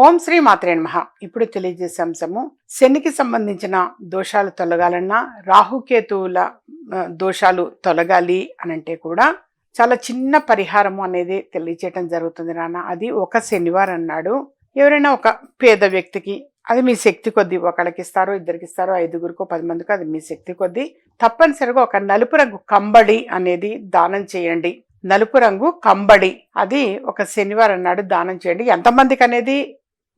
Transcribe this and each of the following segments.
ఓం శ్రీ మాత్రే నమ. ఇప్పుడు తెలియజేసే అంశము శనికి సంబంధించిన దోషాలు తొలగాలన్నా రాహుకేతువుల దోషాలు తొలగాలి అనంటే కూడా చాలా చిన్న పరిహారము అనేది తెలియచేయటం జరుగుతుంది నాన్న. అది ఒక శనివారం అన్నాడు ఎవరైనా ఒక పేద వ్యక్తికి అది మీ శక్తి కొద్దీ ఒకళ్ళకి ఇస్తారో ఇద్దరికి ఇస్తారో ఐదుగురికో పది మందికో అది మీ శక్తి కొద్దీ తప్పనిసరిగా ఒక నలుపు రంగు కంబడి అనేది దానం చేయండి. నలుపు రంగు కంబడి అది ఒక శనివారం నాడు దానం చేయండి. ఎంతమందికి అనేది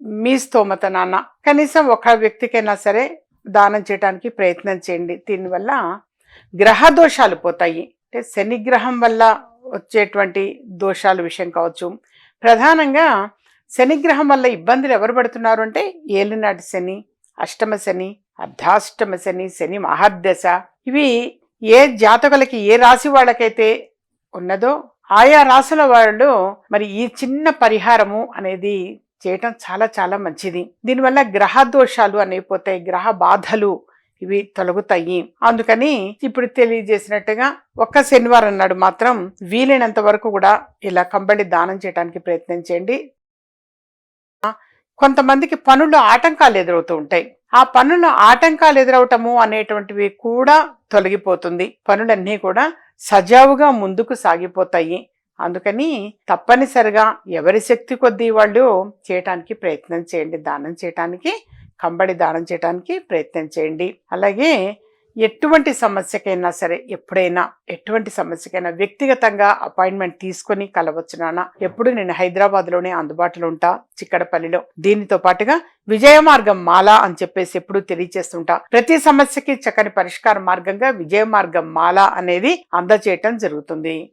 మీ స్తోమత నాన్న. కనీసం ఒక వ్యక్తికైనా సరే దానం చేయడానికి ప్రయత్నం చేయండి. దీనివల్ల గ్రహ దోషాలు పోతాయి. అంటే శనిగ్రహం వల్ల వచ్చేటువంటి దోషాల విషయం కావచ్చు. ప్రధానంగా శనిగ్రహం వల్ల ఇబ్బందులు ఎవరు పడుతున్నారు అంటే ఏలినాటి శని అష్టమ శని అర్ధాష్టమ శని శని మహాదశ. ఇవి ఏ జాతకులకి ఏ రాశి వాళ్ళకైతే ఉన్నదో ఆయా రాశుల వాళ్ళు మరి ఈ చిన్న పరిహారము అనేది చేయటం చాలా చాలా మంచిది. దీనివల్ల గ్రహ దోషాలు అనేవి పోతాయి గ్రహ బాధలు ఇవి తొలగుతాయి. అందుకని ఇప్పుడు తెలియజేసినట్టుగా ఒక్క శనివారం నాడు మాత్రం వీలైనంత వరకు కూడా ఇలా కంబళి దానం చేయడానికి ప్రయత్నం చేయండి. కొంతమందికి పనుల్లో ఆటంకాలు ఎదురవుతూ ఉంటాయి. ఆ పనుల ఆటంకాలు ఎదురవటము అనేటువంటివి కూడా తొలగిపోతుంది. పనులన్నీ కూడా సజావుగా ముందుకు సాగిపోతాయి. అందుకని తప్పనిసరిగా ఎవరి శక్తి కొద్దీ వాళ్ళు చేయటానికి ప్రయత్నం చేయండి. దానం చేయటానికి కంబడి దానం చేయడానికి ప్రయత్నం చేయండి. అలాగే ఎటువంటి సమస్యకైనా సరే ఎప్పుడైనా ఎటువంటి సమస్యకైనా వ్యక్తిగతంగా అపాయింట్మెంట్ తీసుకొని కలవచ్చు నాన్న. ఎప్పుడు నేను హైదరాబాద్లోనే అందుబాటులో ఉంటా చిక్కడపల్లిలో. దీనితో పాటుగా విజయ మార్గం మాల అని చెప్పేసి ఎప్పుడు తెలియజేస్తుంటా. ప్రతి సమస్యకి చక్కని పరిష్కార మార్గంగా విజయ మార్గం మాల అనేది అందచేయటం జరుగుతుంది.